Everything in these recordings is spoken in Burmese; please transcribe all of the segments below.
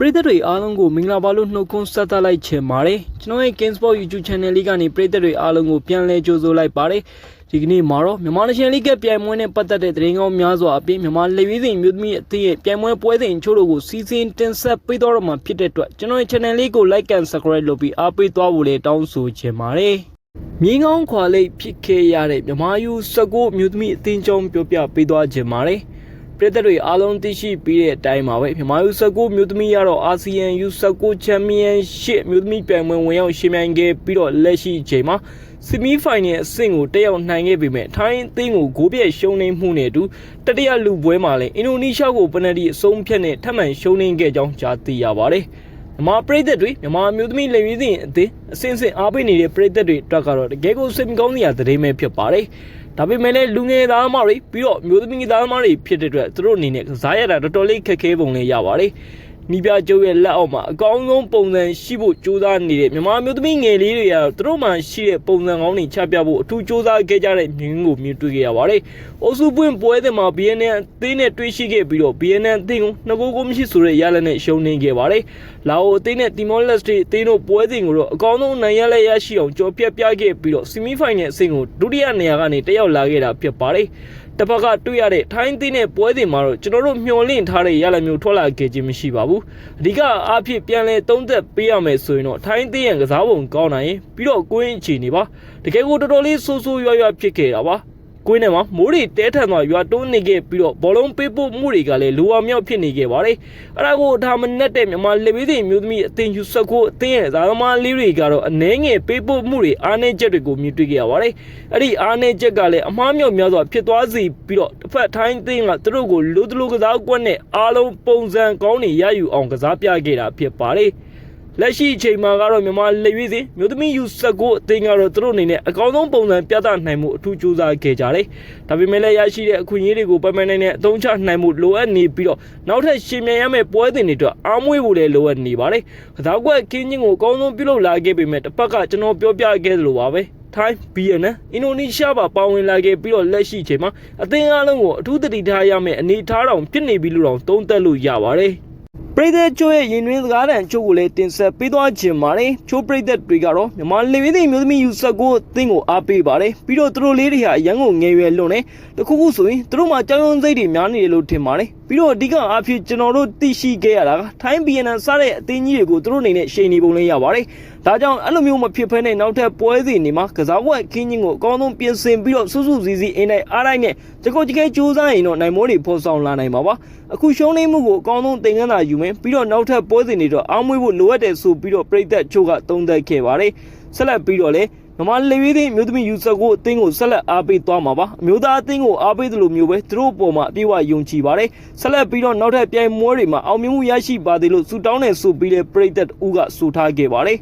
ပရိသတ်တွေအားလုံးကိုမင်္ဂလာပါလို့နှုတ်ခွန်းဆက်သလိုက်ချင်ပါတယ်ကျွန်တော်ရဲ့ Kingsport YouTube Channel လေးကနေပရိသတ်တွေအားလုံးကိုပြန်လည်ကြိုဆိုလိုက်ပါတယ်ဒီကနေ့မှာတော့မြန်မာနိုင်ငံလိကပြိုင်ပွဲနဲ့ပတ်သက်တဲ့သတင်းကောင်းများစွာအပြင်မြန်မာလေဝီးစဉ်မြို့သမီးအသင်းရဲ့ပြိုင်ပွဲပွဲစဉ်ချို့တို့ကိုစီစဉ်တင်ဆက်ပေးတော့မှာဖြစ်တဲ့အတွက်ကျွန်တော်ရဲ့ channel လေးကို like and subscribe လုပ်ပြီးအားပေးသွားဖို့လည်းတောင်းဆိုချင်ပါတယ်မြင်းကောင်းခွာလိပ်ဖြစ်ခဲ့ရတဲ့မြန်မာယူ19မြို့သမီးအသင်းကြောင်းပြောပြပေးသွားချင်ပါတယ် ပြည်သက်တွေအားလုံးသိရှိပြီးတဲ့အတိုင်းပါပဲမြန်မာယူ19မြို့သမီးကတော့အာဆီယံယူ19ချန်ပီယံရှစ်မြို့သမီးပြိုင်ပွဲဝင်ရောက်ရှင်ပြိုင်ခဲ့ပြီးတော့လက်ရှိအချိန်မှာဆီမီဖိုင်နယ်အဆင့်ကိုတက်ရောက်နိုင်ခဲ့ပေမဲ့ထိုင်းအသင်းကိုဂိုးပြည့်ရှုံးနေမှုနဲ့အတူတတိယလူပွဲမှာလည်းအင်ဒိုနီးရှားကိုပနတီအဆုံးဖြတ်နဲ့ထပ်မံရှုံးနေခဲ့ကြောင်းကြားသိရပါတယ်မြန်မာပြည်သက်တွေမြန်မာမျိုးသမီးလက်ရွေးစင်အသင်းအစင်းစင်အားပေးနေတဲ့ပြည်သက်တွေအတွက်ကတော့တကယ်ကိုစိတ်မကောင်းစရာသတင်းပဲဖြစ်ပါတယ် ဒါပေမဲ့လည်းလူငယ်သားမတွေပြီးတော့မျိုးသမီးသားမတွေဖြစ်တဲ့အတွက်သူတို့အနေနဲ့ကစားရတာတော်တော်လေးခက်ခဲပုံလေးရပါတယ် နီးပြကျုပ်ရဲ့လက်အောက်မှာအကောင်းဆုံးပုံစံရှိဖို့ကြိုးစားနေတဲ့မြန်မာမျိုးသမီးငယ်လေးတွေကတော့သူတို့မှရှိတဲ့ပုံစံကောင်းတွေချပြဖို့အထူးကြိုးစားခဲ့ကြတဲ့မြင်းကိုမြင်တွေ့ခဲ့ရပါတယ်။အိုစုပွင့်ပွဲတွေမှာ BNN အသင်းနဲ့တွေ့ရှိခဲ့ပြီးတော့ BNN အသင်းကိုနှစ်ကိုကိုမရှိဆိုတဲ့ရလနဲ့ရှုံးနေခဲ့ပါတယ်။လာအိုအသင်းနဲ့တီမောလက်စတေအသင်းတို့ပွဲစဉ်ကိုတော့အကောင်းဆုံးနိုင်ရလက်ရရှိအောင်ကြော်ပြတ်ပြခဲ့ပြီးတော့ဆီမီဖိုင်နယ်အဆင့်ကိုဒုတိယနေရာကနေတက်ရောက်လာခဲ့တာဖြစ်ပါတယ်။ တစ်ဖက်ကတွေ့ရတဲ့ထိုင်းသင်းနဲ့ပွဲစဉ်မှာတော့ကျွန်တော်တို့မျှော်လင့်ထားတဲ့ရလဒ်မျိုးထွက်လာခဲ့ခြင်းမရှိပါဘူးအဓိကအားဖြင့်ပြန်လဲသုံးသက်ပေးရမယ်ဆိုရင်တော့ထိုင်းသင်းရဲ့ကစားပုံကောင်းနိုင်ရင်ပြီးတော့ကိုင်းအခြေအနေပါတကယ်ကိုတော်တော်လေးဆိုးဆိုးရွားရွားဖြစ်ခဲ့တာပါ ကွင်းထဲမှာမိုးတွေတဲထန်သွားရွာတွန်းနေခဲ့ပြီးတော့ဘောလုံးပေးပို့မှုတွေကလည်းလိုအမြောက်ဖြစ်နေခဲ့ပါတယ်။အဲဒါကိုဒါမနဲ့တဲ့မြန်မာလက်ဝဲတွေမျိုးသမီးအသင်ယူဆက်ကိုအသင်ရဲ့ဇာသမားလေးတွေကတော့အနှဲငယ်ပေးပို့မှုတွေအားနည်းချက်တွေကိုမြင်တွေ့ခဲ့ရပါတယ်။အဲ့ဒီအားနည်းချက်ကလည်းအမှားမြောက်များစွာဖြစ်သွားစေပြီးတော့တစ်ဖက်ထိုင်းသင်းကသူတို့ကိုလူတလူကစားကွက်နဲ့အားလုံးပုံစံကောင်းတွေရယူအောင်ကစားပြခဲ့တာဖြစ်ပါတယ်။ လက်ရှိအချိန်မှာကတော့မြန်မာလက်ရွေးစဉ်မြို့သမီးယူဆက်ကိုအသင်းကတော့သူတို့အနေနဲ့အကောင်းဆုံးပုံစံပြသနိုင်မှုအထူးကြိုးစားခဲ့ကြတယ်။ဒါပေမဲ့လည်းရရှိတဲ့အခွင့်အရေးတွေကိုပိုင်ပိုင်နိုင်တဲ့အသုံးချနိုင်မှုလိုအပ်နေပြီးတော့နောက်ထပ်ရှင်မြန်ရမယ့်ပွဲစဉ်တွေအတွက်အားမွေးဖို့လည်းလိုအပ်နေပါတယ်။ကစားကွက်ကင်းချင်းကိုအကောင်းဆုံးပြုလုပ်လာခဲ့ပေမဲ့တစ်ဖက်ကကျွန်တော်ပြောပြခဲ့သလိုပါပဲ။ထိုင်းဘီယန်နဲ့အင်ဒိုနီးရှားပါပါဝင်လာခဲ့ပြီးတော့လက်ရှိချိန်မှာအသင်းအားလုံးကိုအထူးတတိထားရမယ့်အနေအထားတောင်ဖြစ်နေပြီလို့တောင်သုံးသပ်လို့ရပါတယ်။ ပရိသတ်ချို့ရဲ့ရင်တွင်းစကားတန်ချို့ကိုလည်းတင်ဆက်ပေးသွားခြင်းပါတယ်ချို့ပရိသတ်တွေကတော့မြန်မာလေဝင်းသိမျိုးသမီးယူဆက်ကိုအသင်းကိုအားပေးပါတယ်ပြီးတော့သူတို့လေးတွေဟာရန်ကုန်ငယ်ရွယ်လွန်းနေတခုခုဆိုရင်သူတို့မှာကြောင်ရုံစိတ်တွေများနေတယ်လို့ထင်ပါတယ်ပြီးတော့အဓိကအားဖြင့်ကျွန်တော်တို့သိရှိခဲ့ရတာကထိုင်းဘီယန်နန်စားတဲ့အသင်းကြီးတွေကိုသူတို့အနေနဲ့ရှိန်နေပုံလေးရပါတယ်ဒါကြောင့်အဲ့လိုမျိုးမဖြစ်ဖဲနဲ့နောက်ထပ်ပွဲစဉ်တွေမှာကစားကွက်ခင်းချင်းကိုအကောင်းဆုံးပြင်ဆင်ပြီးတော့စွစွစည်းစည်းအင်းနဲ့အားတိုင်းနဲ့ကြကုတ်ကြခဲကြိုးစားရင်တော့နိုင်မိုးတွေဖော်ဆောင်လာနိုင်ပါပါအခုရှုံးနေမှုကိုအကောင်းဆုံးသင်ခန်းစာယူမယ်ပြီးတော့နောက်ထပ်ပွဲစဉ်တွေတော့အောင်းမွေးဖို့လိုအပ်တယ်ဆိုပြီးတော့ပြည်သက်ချို့ကသုံးသပ်ခဲ့ပါတယ်ဆက်လက်ပြီးတော့လည်းမမလေဝေးသည်မြို့သမီးယူဆက်ကိုအသင်းကိုဆက်လက်အားပေးသွားမှာပါအမျိုးသားအသင်းကိုအားပေးသလိုမျိုးပဲသူတို့ပေါ်မှာအပြည့်အဝယုံကြည်ပါတယ်ဆက်လက်ပြီးတော့နောက်ထပ်ပြိုင်ပွဲတွေမှာအောင်မြင်မှုရရှိပါသေးလို့စူတောင်းနေဆိုပြီးလေပြည်သက်ဦးကစူထားခဲ့ပါတယ်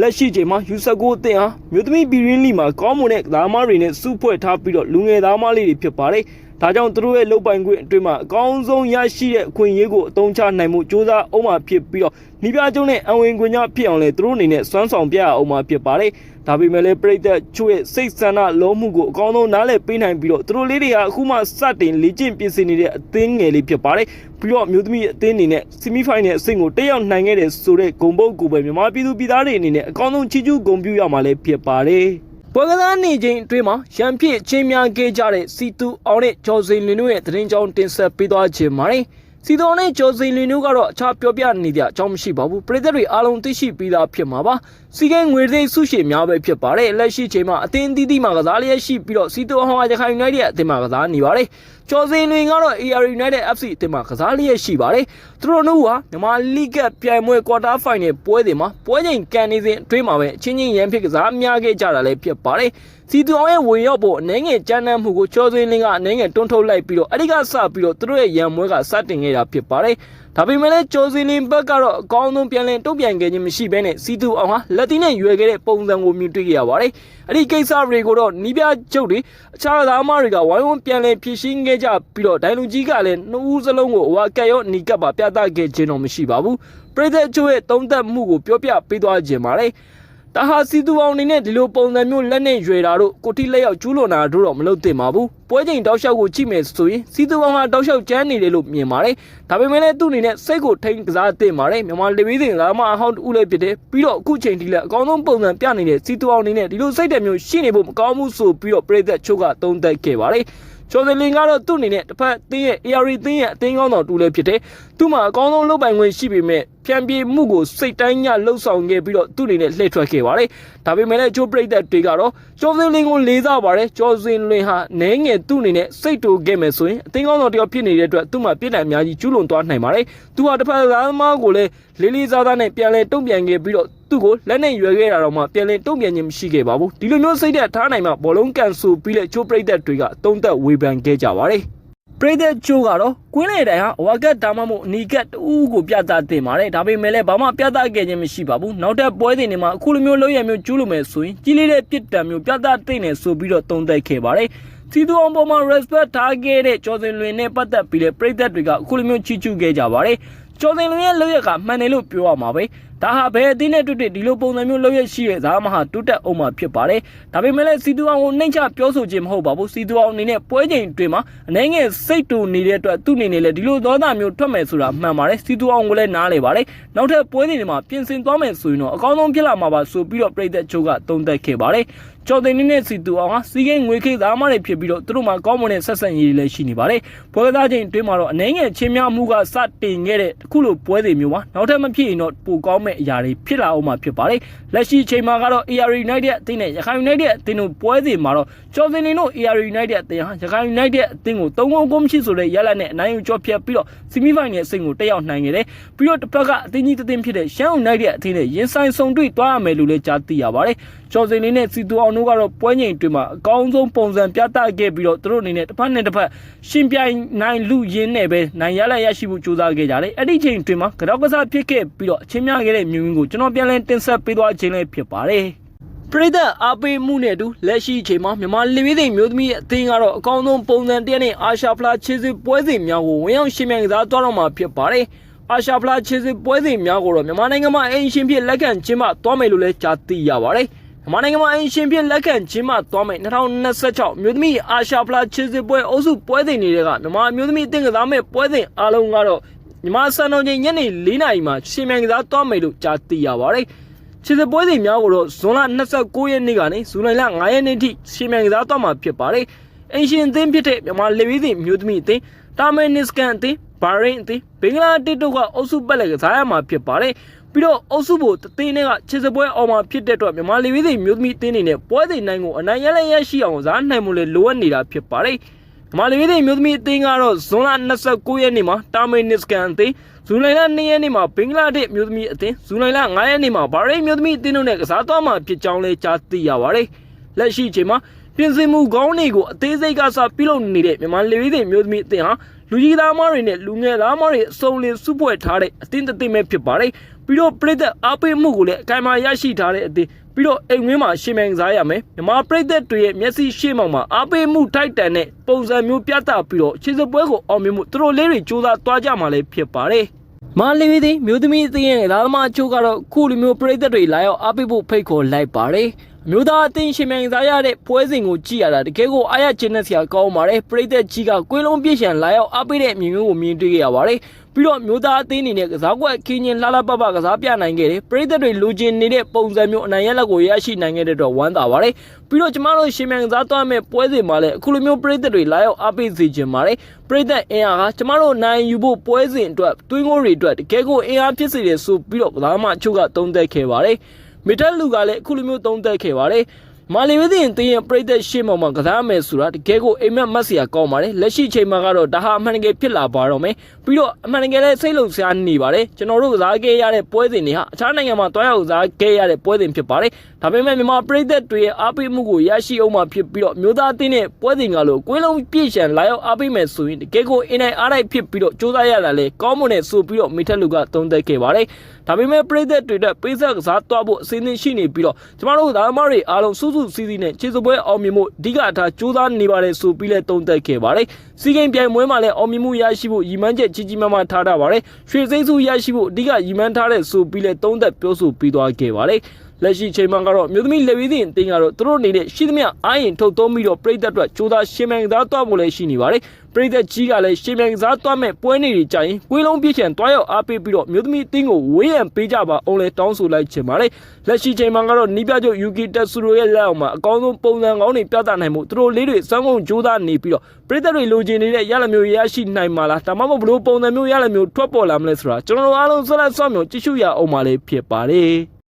လက်ရှိချိန်မှာယူဆက်ကိုအသင်းဟာမြို့သမီးပြည်ရင်းလီမှာကောင်းမွန်တဲ့သားမတွေနဲ့စုဖွဲ့ထားပြီးတော့လူငယ်သားမလေးတွေဖြစ်ပါတယ် ဒါကြောင့်သူတို့ရဲ့လုံပိုင်ခွင့်အတွင်းမှာအကောင်းဆုံးရရှိတဲ့အခွင့်အရေးကိုအသုံးချနိုင်မှုစ조사အောင်မှာဖြစ်ပြီးတော့နီးပြကျုံနဲ့အဝင်ခွင့်ကြဖြစ်အောင်လဲသူတို့အနေနဲ့စွမ်းဆောင်ပြရအောင်မှာဖြစ်ပါတယ်။ဒါပေမဲ့လည်းပြည်သက်ချို့ရဲ့စိတ်ဆန္ဒလုံးမှုကိုအကောင်းဆုံးနားလည်ပေးနိုင်ပြီးတော့သူတို့လေးတွေကအခုမှစတင်လေ့ကျင့်ပြင်ဆင်နေတဲ့အသင်းငယ်လေးဖြစ်ပါတယ်။ပြီးတော့မျိုးသမီးအသင်းအနေနဲ့ဆီမီဖိုင်နယ်အဆင့်ကိုတက်ရောက်နိုင်ခဲ့တဲ့ဆိုတဲ့ဂုံပုတ်ကိုပဲမြန်မာပြည်သူပြည်သားတွေအနေနဲ့အကောင်းဆုံးချီးကျူးဂုဏ်ပြုရမှာလည်းဖြစ်ပါတယ်။ ပွဲကစားနေချိန်အတွင်းမှာရန်ဖြစ်ချင်းများခဲ့ကြတဲ့စီတူအောင်နဲ့ကျော်စိန်လွင်တို့ရဲ့သတင်းကြောင်းတင်ဆက်ပေးသွားခြင်းပါတယ်။စီတူအောင်နဲ့ကျော်စိန်လွင်တို့ကတော့အခြားပြောပြနေတဲ့အကြောင်းမရှိပါဘူး။ပြည်သက်တွေအားလုံးသိရှိပြီးသားဖြစ်မှာပါ။စီကဲငွေသိဆုရှိများပဲဖြစ်ပါတယ်။လက်ရှိချိန်မှာအသင်းသီးသီးမှာကစားလျက်ရှိပြီးတော့စီတူအောင်ဟာရခိုင် United အသင်းမှာကစားနေပါတယ်။ ကျော်စိန်လွင်ကတော့ AR United FC အသင်းမှာကစားလျက်ရှိပါတယ်။သူတို့တို့ဟာမြန်မာလိဂ်ပြိုင်ပွဲကွာတာဖိုင်နယ်ပွဲတွေမှာပွဲချိန်ကန်နေစဉ်အတွင်းမှာပဲအချင်းချင်းရန်ဖြစ်ကစားများခဲ့ကြတာလည်းဖြစ်ပါတယ်။စီတူအောင်ရဲ့ဝင်ရောက်ဖို့အနေငယ်ကြမ်းတမ်းမှုကိုကျော်စိန်လင်းကအနေငယ်တွန်းထုတ်လိုက်ပြီးတော့အဲ့ဒီကစပြီးတော့သူတို့ရဲ့ရန်ပွဲကစတင်ခဲ့တာဖြစ်ပါတယ်။ ဒါပေမဲ့လည်းကျော်စီလင်ဘက်ကတော့အကောင်းဆုံးပြန်လည်တုံ့ပြန်ခဲ့ခြင်းမရှိဘဲနဲ့စီတူအောင်ဟာလက်တီနဲ့ရွယ်ခဲ့တဲ့ပုံစံကိုမြင်တွေ့ခဲ့ရပါတယ်။အဲ့ဒီကိစ္စတွေကိုတော့နီးပြချုပ်တွေအခြားသားမတွေကဝိုင်းဝန်းပြန်လည်ဖြည့်ရှင်းခဲ့ကြပြီးတော့ဒိုင်လူကြီးကလည်းနှစ်ဦးစလုံးကိုအဝါကက်ရောနီကပ်ပါပြသခဲ့ခြင်းတော့မရှိပါဘူး။ပြည်သက်ချို့ရဲ့တုံးသက်မှုကိုပြောပြပေးသွားခြင်းပါတယ်။တ ဒါဟာစီသူအောင်အနေနဲ့ဒီလိုပုံစံမျိုးလက်နဲ့ရွယ်တာတို့ကိုတိလက်ရောက်ကျူးလွန်တာတို့တော့မလုပ်သင့်ပါဘူးပွဲချိန်တောက်လျှောက်ကိုကြည့်မယ်ဆိုရင်စီသူအောင်ဟာတောက်လျှောက်ကျန်းနေတယ်လို့မြင်ပါတယ်ဒါပေမဲ့လည်းသူ့အနေနဲ့စိတ်ကိုထိန်းကစားသင့်ပါတယ်မြန်မာလေဝီးစဉ်လာမအဟောင်းတူလည်းဖြစ်တယ်ပြီးတော့အခုချိန်ထိလည်းအကောင်းဆုံးပုံစံပြနေတဲ့စီသူအောင်အနေနဲ့ဒီလိုစိတ်ဓာတ်မျိုးရှိနေဖို့မကောင်းဘူးဆိုပြီးတော့ပြည်သက်ချုပ်ကသုံးသပ်ခဲ့ပါတယ်ကျော်စင်လင်ကတော့သူ့အနေနဲ့တစ်ဖက်သင်းရဲ့ ARD သင်းရဲ့အသင်းကောင်းတော်တူလည်းဖြစ်တယ်။ သူ့မှာအကောင်းဆုံးလုပ်ပိုင်ခွင့်ရှိပေမဲ့ပြန်ပြေးမှုကိုစိတ်တိုင်းညလှုပ်ဆောင်ခဲ့ပြီးတော့သူ့အနေနဲ့လှည့်ထွက်ခဲ့ပါတယ်။ဒါပေမဲ့လည်းချိုးပရိသတ်တွေကတော့ကျော်စင်လင်ကိုလေးစားပါတယ်။ကျော်စင်လင်ဟာနဲငယ်သူ့အနေနဲ့စိတ်တူခဲ့မယ်ဆိုရင်အသင်းကောင်းတော်တယောက်ဖြစ်နေတဲ့အတွက်သူ့မှာပြစ်ဒဏ်အများကြီးကျူးလွန်သွားနိုင်ပါတယ်။သူဟာတစ်ဖက်သားသမားကိုလည်းလေးလေးစားစားနဲ့ပြန်လဲတုံ့ပြန်ခဲ့ပြီးတော့သူ့ကိုလက်နဲ့ရွယ်ခဲ့တာတော့မှပြန်လဲတုံ့ပြန်ခြင်းမရှိခဲ့ပါဘူးဒီလိုမျိုးစိတ်သက်ထားနိုင်မှဘောလုံးကန်ဆူပြီးလက်ချိုးပရိသတ်တွေကတုံးသက်ဝေဖန်ခဲ့ကြပါတယ် ပရိသတ်ချိုးကတော့ကွင်းလေတိုင်ဟာဝါကတ်ဒါမှမဟုတ်အနီကတ်တူးကိုပြသတင်ပါတယ်ဒါပေမဲ့လည်းဘာမှပြသခဲ့ခြင်းမရှိပါဘူးနောက်ထပ်ပွဲစဉ်တွေမှာအခုလိုမျိုးလုံးရမျိုးကျူးလို့မယ်ဆိုရင်ကြီးလေးတဲ့ပြစ်ဒဏ်မျိုးပြသတင်နေဆိုပြီးတော့တုံးသက်ခဲ့ပါတယ်စီသူအောင်ပေါ်မှာ respect ထားခဲ့တဲ့ကျော်စင်လွင်နဲ့ပတ်သက်ပြီးလေပရိသတ်တွေကအခုလိုမျိုးချီးကျူးခဲ့ကြပါတယ် ကျော်စင်လွင်ရဲ့လုပ်ရက်ကမှန်တယ်လို့ပြောရမှာပဲဒါဟာဘယ်အသင်းနဲ့တွေ့တွေ့ဒီလိုပုံစံမျိုးလုပ်ရရှိတဲ့ဇာမဟာတိုးတက်အောင်မှာဖြစ်ပါတယ်ဒါပေမဲ့လည်းစီတူအောင်ကိုနှိမ့်ချပြောဆိုခြင်းမဟုတ်ပါဘူးစီတူအောင်အနေနဲ့ပွဲချိန်တွင်မှာအနေငယ်စိတ်တူနေတဲ့အတွက်သူ့အနေနဲ့လည်းဒီလိုသောတာမျိုးထွက်မယ်ဆိုတာမှန်ပါတယ်စီတူအောင်ကိုလည်းနားလေပါတယ်နောက်ထပ်ပွဲချိန်တွေမှာပြင်ဆင်သွားမယ်ဆိုရင်တော့အကောင်းဆုံးဖြစ်လာမှာပါဆိုပြီးတော့ပြည်သက်ချိုးကသုံးသပ်ခဲ့ပါတယ် ကျော်တင်နေတဲ့စီတူအောင်ဟာစီကင်းငွေခေးသားမတွေဖြစ်ပြီးတော့သူတို့မှာကောင်းမွန်တဲ့ဆက်ဆံရေးတွေလည်းရှိနေပါတယ်ပွဲကစားချိန်အတွင်းမှာတော့အနေငယ်ချင်းများမှုကစတင်ခဲ့တဲ့အခုလိုပွဲတွေမျိုးပါနောက်ထပ်မဖြစ်ရင်တော့ပိုကောင်းမဲ့အရာတွေဖြစ်လာအောင်မှာဖြစ်ပါတယ်လက်ရှိချိန်မှာကတော့ AR United အသင်းနဲ့ရခိုင် United အသင်းတို့ပွဲတွေမှာတော့ကျော်တင်နေတို့ AR United အသင်းဟာရခိုင် United အသင်းကို3ဂိုးကိုမရှိဆိုတဲ့ရလဒ်နဲ့အနိုင်ယူကျော်ဖြတ်ပြီးတော့ semi final အဆင့်ကိုတက်ရောက်နိုင်ခဲ့တယ်ပြီးတော့တစ်ဖက်ကအသင်းကြီးတစ်သင်းဖြစ်တဲ့ရှမ်း United အသင်းနဲ့ရင်ဆိုင်ဆုံတွေ့သွားရမယ်လို့လည်းကြားသိရပါတယ်ကျော်စင်လေးနဲ့စီတူအောင်တို့ကတော့ပွဲချိန်တွင်မှာအကောင်းဆုံးပုံစံပြသခဲ့ပြီးတော့သူတို့အနေနဲ့တစ်ဖက်နဲ့တစ်ဖက်ရှင်ပြိုင်နိုင်လူရင်းနဲ့ပဲနိုင်ရလက်ရရှိဖို့ကြိုးစားခဲ့ကြတယ်အဲ့ဒီချိန်တွင်မှာကြောက်ကစားဖြစ်ခဲ့ပြီးတော့အချင်းများခဲ့တဲ့မြူးရင်းကိုကျွန်တော်ပြန်လည်တင်ဆက်ပေးသွားခြင်းလည်းဖြစ်ပါတယ်ပရိသတ်အားပေးမှုနဲ့အတူလက်ရှိအချိန်မှာမြန်မာလူမျိုးတွေမျိုးသမီးအသင်းကတော့အကောင်းဆုံးပုံစံတရက်နဲ့အာရှဖလားခြေစစ်ပွဲစဉ်များကိုဝင်ရောက်ရှင်မြန်ကစားသွားတော့မှာဖြစ်ပါတယ်အာရှဖလားခြေစစ်ပွဲစဉ်များကိုတော့မြန်မာနိုင်ငံမှာအင်ရှင်ဖြစ်လက်ခံကျင်းပသွားမယ်လို့လည်းကြားသိရပါတယ် မြန်မာနိုင်ငံမှာအင်ရှင်ဖြစ်လက်ခံကျင်းပသွားမယ်2026မြို့သမီးအာရှဖလားခြေစစ်ပွဲအုပ်စုပွဲစဉ်တွေကမြန်မာမြို့သမီးအသင်းကစားမဲ့ပွဲစဉ်အားလုံးကတော့မြန်မာစံတော်ချိန်ညနေ4နာရီမှာရှင်မြန်ကစားသွားမယ်လို့ကြားသိရပါတယ်ခြေစစ်ပွဲစဉ်များကိုတော့ဇွန်လ29ရက်နေ့ကနေဇူလိုင်လ9ရက်နေ့ထိရှင်မြန်ကစားသွားမှာဖြစ်ပါတယ်အင်ရှင်အသင်းဖြစ်တဲ့မြန်မာလေဝီးစဉ်မြို့သမီးအသင်းတာမန်နစ်ကန်အသင်းဘာရိန်အသင်းဘင်္ဂလားဒေ့ရှ်တို့ကအုပ်စုပတ်လည်ကစားရမှာဖြစ်ပါတယ် ပြီးတော့အုပ်စုဖို့တသိန်းနဲ့ကခြေစပွဲအောင်မှာဖြစ်တဲ့အတွက်မြန်မာလေဝီးစဉ်မြို့သမီးအသင်းတွေနဲ့ပွဲစဉ်နိုင်ကိုအနိုင်ရလက်ရရှိအောင်ကစားနိုင်မှုလေလိုအပ်နေတာဖြစ်ပါတယ်မြန်မာလေဝီးစဉ်မြို့သမီးအသင်းကတော့ဇွန်လ29ရက်နေ့မှာတာမန်နစ်ကန်အသင်းဇူလိုင်လ2ရက်နေ့မှာဘင်္ဂလားဒေ့ရှ်မြို့သမီးအသင်းဇူလိုင်လ9ရက်နေ့မှာဘာရိန်မြို့သမီးအသင်းတို့နဲ့ကစားသွားမှာဖြစ်ကြောင်းလည်းကြားသိရပါတယ်လက်ရှိအချိန်မှာပြင်ဆင်မှုကောင်းတွေကိုအသေးစိတ်ကစားပြုလုပ်နေတဲ့မြန်မာလေဝီးစဉ်မျိုးသမီးအသင်းဟာလူကြီးသားမတွေနဲ့လူငယ်သားမတွေအစုံလင်စုဖွဲ့ထားတဲ့အသင်းတစ်သင်းပဲဖြစ်ပါတယ် ပြီးတော့ပြည်သက်အားပေးမှုကိုလည်းအကင်မာရရှိထားတဲ့အသင်းပြီးတော့အိမ်ဝင်းမှာရှင်မြန်စားရမယ်မြန်မာပြည်သက်တွေရဲ့မျက်စိရှေ့မှောက်မှာအားပေးမှုထိုက်တန်တဲ့ပုံစံမျိုးပြသပြီးတော့ခြေစပွဲကိုအောင်မြင်မှုသူတို့လေးတွေစူးစမ်းသွားကြမှာလည်းဖြစ်ပါတယ်မာလီဝီသည်မြို့သမီးအသင်းရဲ့ဒါသမားအချို့ကတော့ခုလိုမျိုးပြည်သက်တွေလာရောက်အားပေးဖို့ဖိတ်ခေါ်လိုက်ပါတယ်အမျိုးသားအသင်းရှင်မြန်စားရတဲ့ပွဲစဉ်ကိုကြည့်ရတာတကယ်ကိုအားရကျင်းတဲ့ဆရာကောင်းပါတယ်ပရိသတ်ကြီးကကွင်းလုံးပြည့်ရှံလာရောက်အားပေးတဲ့အမြင်မျိုးကိုမြင်တွေ့ခဲ့ရပါတယ် ပြီးတော့မျိုးသားအသင်းအနေနဲ့ကစားကွက်ခင်းချင်းလှလှပပကစားပြနိုင်ခဲ့တယ်ပရိသတ်တွေလူချင်းနေတဲ့ပုံစံမျိုးအနိုင်ရလက်ကိုရရှိနိုင်ခဲ့တဲ့တော့ဝမ်းသာပါတယ်ပြီးတော့ကျမတို့ရှင်မြန်ကစားသွားမဲ့ပွဲစဉ်မှာလည်းအခုလိုမျိုးပရိသတ်တွေလာရောက်အားပေးစေချင်ပါတယ်ပရိသတ်အင်အားကကျမတို့နိုင်ယူဖို့ပွဲစဉ်အတွက်တွင်းကိုတွေအတွက်တကယ်ကိုအင်အားဖြစ်စေတယ်ဆိုပြီးတော့ကစားမအချို့ကသုံးသပ်ခဲ့ပါတယ်မီတက်လူကလည်းအခုလိုမျိုးသုံးသပ်ခဲ့ပါတယ် မာလီဝီဒင်တင်းရဲ့ပြိသက်ရှေ့မောင်မှာကစားမယ်ဆိုတာတကယ်ကိုအိမ်မက်မက်စရာကောင်းပါတယ်လက်ရှိချိန်မှာကတော့ဒါဟာအမှန်တကယ်ဖြစ်လာပါတော့မယ်ပြီးတော့အမှန်တကယ်လည်းစိတ်လုံစရာနေပါတယ်ကျွန်တော်တို့ကစားခဲ့ရတဲ့ပွဲစဉ်တွေဟာအခြားနိုင်ငံမှာတွားရောက်ကစားခဲ့ရတဲ့ပွဲစဉ်ဖြစ်ပါတယ်ဒါပေမဲ့မြန်မာပြိသက်တွေရဲ့အားပေးမှုကိုရရှိအောင်မှဖြစ်ပြီးတော့မျိုးသားအသင်းနဲ့ပွဲစဉ်ကလို့ကွင်းလုံးပြည့်ရှံလာရောက်အားပေးမယ်ဆိုရင်တကယ်ကိုအင်းနိုင်အားလိုက်ဖြစ်ပြီးတော့စူးစမ်းရတာလေကောင်းမွန်တဲ့ဆိုပြီးတော့မိထက်လူကသုံးသပ်ခဲ့ပါတယ် ဒါပေမဲ့ပြည်သက်တွေတဲ့ပေးဆက်ကစားသွားဖို့အစင်းသင်းရှိနေပြီးတော့ကျမတို့သားမတွေအားလုံးစုစုစည်းစည်းနဲ့ခြေစပွဲအောင်မြင်မှုအဓိကအထားစူးစမ်းနေပါတယ်ဆိုပြီးလဲသုံးသပ်ခဲ့ပါတယ်စီဂိမ်းပြိုင်ပွဲမှာလည်းအောင်မြင်မှုရရှိဖို့ရည်မှန်းချက်ကြီးကြီးမားမားထားတာပါတယ်ရွှေစိမ့်စုရရှိဖို့အဓိကရည်မှန်းထားတဲ့ဆိုပြီးလဲသုံးသပ်ပြောဆိုပြီးသွားခဲ့ပါတယ် လက်ရှိချိန်မှာကတော့မြို့သမီးလက်ဝီးသင်းအသင်းကတော့သူတို့အနေနဲ့ရှိသမျှအားရင်ထုတ်သုံးပြီးတော့ပြည်သက်အတွက်ကြိုးစားရှင်မြန်ကစားသွားဖို့လည်းရှိနေပါတယ်ပြည်သက်ကြီးကလည်းရှင်မြန်ကစားသွားမဲ့ပွဲနေတွေကြရင်ကွေးလုံးပြည့်ချန်သွားရောက်အားပေးပြီးတော့မြို့သမီးအသင်းကိုဝေးရန်ပေးကြပါအောင်လဲတောင်းဆိုလိုက်ချင်ပါတယ်လက်ရှိချိန်မှာကတော့နီးပြချုပ်ယူကီတက်ဆူရိုရဲ့လက်အောက်မှာအကောင်းဆုံးပုံစံကောင်းတွေပြသနိုင်မှုသူတို့လေးတွေစမ်းကုန်ကြိုးစားနေပြီးတော့ပြည်သက်တွေလိုချင်နေတဲ့ရလမျိုးရရှိနိုင်မှာလားဒါမှမဟုတ်ဘလို့ပုံစံမျိုးရလမျိုးထွက်ပေါ်လာမလဲဆိုတာကျွန်တော်တို့အားလုံးဆက်လက်စောင့်မျှော်ကြည့်ရှုရအောင်ပါလေဖြစ်ပါတယ်